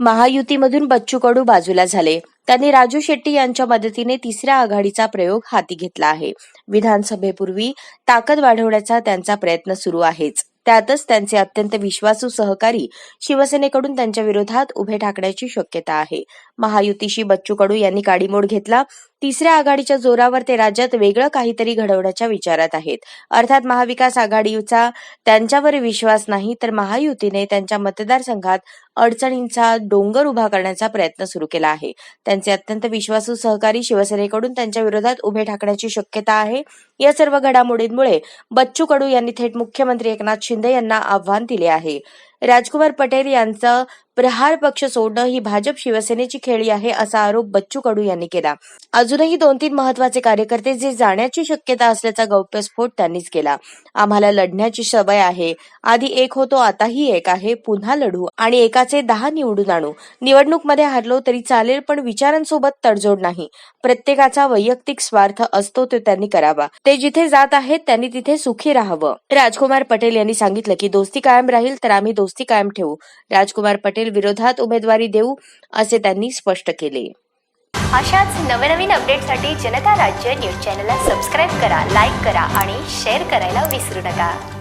महायुतीमधून बच्चू कडू बाजूला झाले. त्यांनी राजू शेट्टी यांच्या मदतीने तिसऱ्या आघाडीचा प्रयोग हाती घेतला आहे. विधानसभेपूर्वी ताकद वाढवण्याचा त्यांचा प्रयत्न सुरू आहेच. त्यातच त्यांचे अत्यंत विश्वासू सहकारी शिवसेनेकडून त्यांच्या विरोधात उभे ठाकण्याची शक्यता आहे. महायुतीशी बच्चू कडू यांनी काडीमोड घेतला. तिसऱ्या आघाडीच्या जोरावर ते राज्यात वेगळं काहीतरी घडवण्याच्या विचारात आहेत. अर्थात महाविकास आघाडीचा त्यांच्यावर विश्वास नाही तर महायुतीने त्यांच्या मतदारसंघात अडचणींचा डोंगर उभा करण्याचा प्रयत्न सुरू केला आहे. त्यांचे अत्यंत विश्वासू सहकारी शिवसेनेकडून त्यांच्या विरोधात उभे ठाकण्याची शक्यता आहे. या सर्व घडामोडींमुळे बच्चू कडू यांनी थेट मुख्यमंत्री एकनाथ शिंदे यांना आव्हान दिले आहे. राजकुमार पटेल यांचं प्रहार पक्ष सोडणं ही भाजप शिवसेनेची खेळी आहे असा आरोप बच्चू कडू यांनी केला. अजूनही दोन तीन महत्त्वाचे कार्यकर्ते जे जाण्याची शक्यता असल्याचा गौप्यस्फोट त्यांनीच केला. आम्हाला लढण्याची सवय आहे. आधी एक होतो आताही एक आहे. पुन्हा लढू आणि एकाचे दहा निवडून आणू. निवडणूकमध्ये हरलो तरी चालेल पण विचारांसोबत तडजोड नाही. प्रत्येकाचा वैयक्तिक स्वार्थ असतो तो त्यांनी करावा. ते जिथे जात आहेत त्यांनी तिथे सुखी राहावं. राजकुमार पटेल यांनी सांगितलं की दोस्ती कायम राहील तर आम्ही दोस्ती कायम ठेवू. राजकुमार पटेल विरोधात उमेदवारी देऊ असे त्यांनी स्पष्ट केले. अशाच नवनवीन अपडेटसाठी जनता राज्य न्यूज चॅनलला सबस्क्राईब करा लाईक करा आणि शेअर करायला विसरू नका.